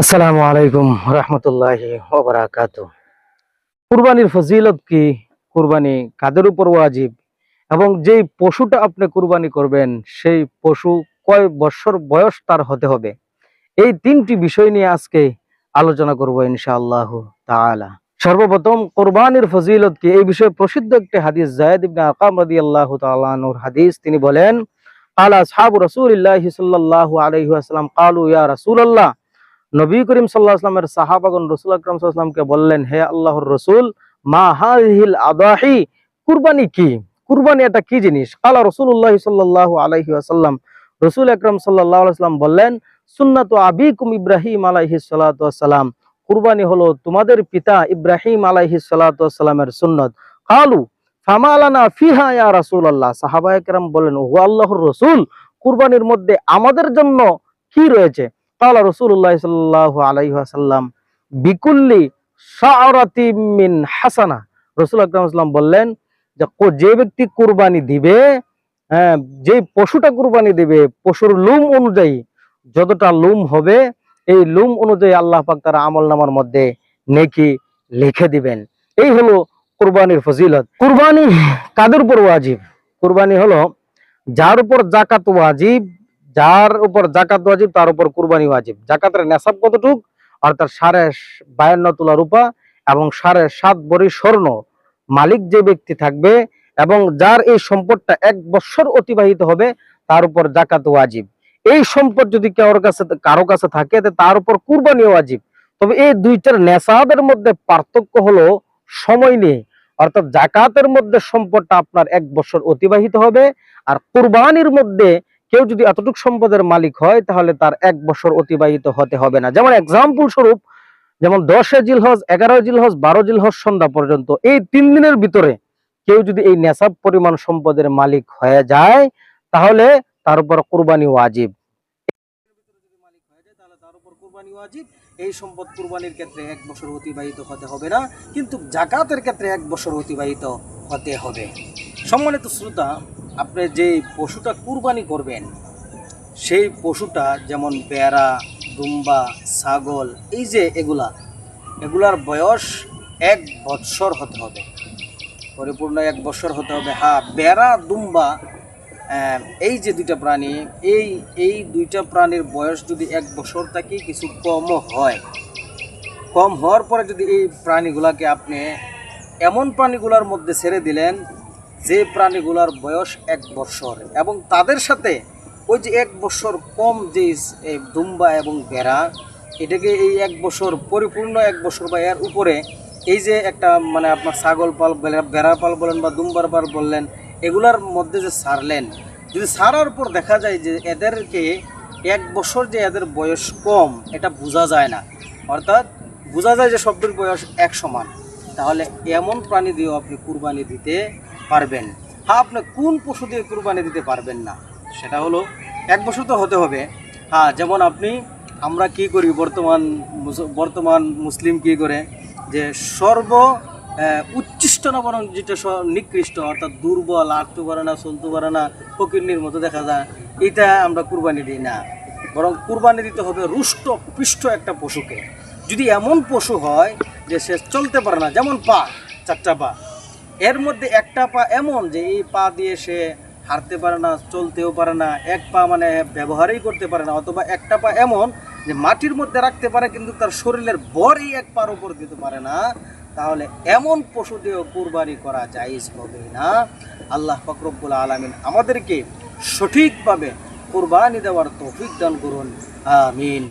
আসসালামু আলাইকুম রহমতুল্লাহ ওবরাকাত কুরবানির ফজিলত কি? কুরবানি কাদের উপর ওয়াজিব? এবং যেই পশুটা আপনি কুরবানি করবেন, সেই পশু কয় বছর বয়স তার হতে হবে? এই তিনটি বিষয় নিয়ে আজকে আলোচনা করব ইনশাআল্লাহ তাআলা। সর্বপ্রথম, কোরবানির ফজিলত কি? এই বিষয়ে প্রসিদ্ধ একটি হাদিস, জায়েদ ইবনে আকাম রাদিয়াল্লাহু তাআলা আনহুর হাদিস, তিনি বলেন আলা আসহাবু রাসূলিল্লাহি সাল্লাল্লাহু আলাইহি ওয়াসাল্লাম ক্বালু ইয়া রাসূলুল্লাহ। নবী করিম সাল্লাহ আসলামের সাহাবাগন রসুল আকরম সাল্লামকে বললেন, হে আল্লাহর রসুল, মা হাহিল আদাহি? কুরবানি কি? কুরবানি এটা কি জিনিস? কালা রসুল্লাহ সাল্লাহ আলাইহি আসাল্লাম রসুল আকরম সাল্লাহ আলাইসলাম বললেন, সুন্নাত আবিকুম ইব্রাহিম আলাইহি সালাম কুরবানি হলো তোমাদের পিতা ইব্রাহিম আলাইহি সালামের সুন্নত। কালু ফামালানা ফিহা ইয়া রাসূলুল্লাহ। সাহাবা একরাম বলেন ও আল্লাহর রসুল, কুরবানির মধ্যে আমাদের জন্য কি রয়েছে? কালা রসুল্লাহ আলাইসাল্লাম বিকুল্লি সারাতি মিন হাসানা রসুল আকরাম বললেন যে ব্যক্তি কুরবানি দিবে হ্যাঁ যে পশুটা কুরবানি দিবে, পশুর লুম অনুযায়ী যতটা লুম হবে, এই লুম অনুযায়ী আল্লাহ পাক তার আমল নামার মধ্যে নেকি লিখে দিবেন। এই হলো কুরবানির ফজিলত। কুরবানি কাদের উপর ওয়াজিব? কুরবানি হলো যার উপর জাকাত ওয়াজিব যার উপর জাকাত ওয়াজিব তার উপর কুরবানি ওয়াজিব জাকাতের নেশাব কতটুক? অর্থাৎ সাড়ে বায়ান্ন তোলা রূপা এবং সাড়ে সাত বড়ি স্বর্ণ। মালিক যে ব্যক্তি থাকবে এবং যার এই সম্পদটা এক বছর অতিবাহিত হবে, তার উপর জাকাত ওয়াজিব। এই সম্পদ যদি কারোর কাছে, কারও কাছে থাকে তার উপর কুরবানি ওয়াজিব। তবে এই দুইটার নেশাবের মধ্যে পার্থক্য হলো সময় নিয়ে। অর্থাৎ জাকাতের মধ্যে সম্পদটা আপনার এক বছর অতিবাহিত হবে, আর কুরবানির মধ্যে কেউ যদি এতটুকু সম্পদের মালিক হয়, তাহলে তার এক বছর অতিবাহিত হতে হবে না। যেমন এক্সাম্পল স্বরূপ, যেমন দশে জিলহজ এগারো জিলহজ বারো জিলহজ সন্ধ্যা পর্যন্ত, এই তিন দিনের ভিতরে কেউ যদি এই নেশাব পরিমাণ সম্পদের মালিক হয়ে যায়, তাহলে তার উপর কুরবানি ওয়াজিব। এই সম্পদ কুরবানির ক্ষেত্রে এক বছর অতিবাহিত হতে হবে না, কিন্তু জাকাতের ক্ষেত্রে এক বছর অতিবাহিত হতে হবে। সম্মানিত শ্রোতা আপনি যে পশুটা কুরবানি করবেন, সেই পশুটা যেমন বেড়া দুম্বা, ছাগল, এই যে এগুলা, এগুলার বয়স এক বৎসর হতে হবে। পরিপূর্ণ এক বছর হতে হবে। হ্যাঁ বেড়া দুম্বা এই যে দুইটা প্রাণী, এই এই দুইটা প্রাণীর বয়স যদি এক বছর থেকে, কিছু কমও হয়। কম হওয়ার পরে যদি এই প্রাণীগুলাকে আপনি এমন প্রাণীগুলোর মধ্যে ছেড়ে দিলেন যে প্রাণীগুলোর বয়স এক বছর এবং তাদের সাথে ওই যে এক বছর কম যে দুম্বা এবং বেড়া, এটাকে এই এক বছর পরিপূর্ণ এক বছর বা এর উপরে এই যে একটা মানে আপনার ছাগল পাল বেড়া- পাল বলেন বা দুম্বার পাল বললেন, এগুলার মধ্যে যে সারলেন, যদি সারার পর দেখা যায় যে এদেরকে এক বছর যে এদের বয়স কম, এটা বোঝা যায় না। অর্থাৎ বোঝা যায় যে সবটির বয়স এক সমান। তাহলে এমন প্রাণী দিয়েও আপনি কুরবানি দিতে পারবেন। হ্যাঁ আপনি কোন পশু দিয়ে কুরবানি দিতে পারবেন না? সেটা হলো, এক বছর তো হতে হবে। হ্যাঁ যেমন আপনি, আমরা কি করি, বর্তমান বর্তমান মুসলিম কি করে, যে সর্ব উচ্ছিষ্ট না বরং যেটা নিকৃষ্ট, অর্থাৎ দুর্বল আটতে পারে না চলতে পারে না ফকিরনির মতো দেখা যায়, এটা আমরা কুরবানি দিই না। বরং কুরবানি দিতে হবে রুষ্ট পৃষ্ঠ একটা পশুকে। যদি এমন পশু হয় যে সে চলতে পারে না, যেমন পা, চারটা পা এর মধ্যে একটা পা এমন যে এই পা দিয়ে সে হাঁটতে পারে না, চলতেও পারে না, এক পা মানে ব্যবহারই করতে পারে না, অথবা একটা পা এমন যে মাটির মধ্যে রাখতে পারে কিন্তু তার শরীরের বরই এক পার উপর দিতে পারে না, তাহলে এমন পশু দিয়েও কুরবানি করা জায়েজ হবে না। আল্লাহ ফকরবুল আলমিন আমাদেরকে সঠিকভাবে কুরবানি দেওয়ার তৌফিক দান করুন। আমিন।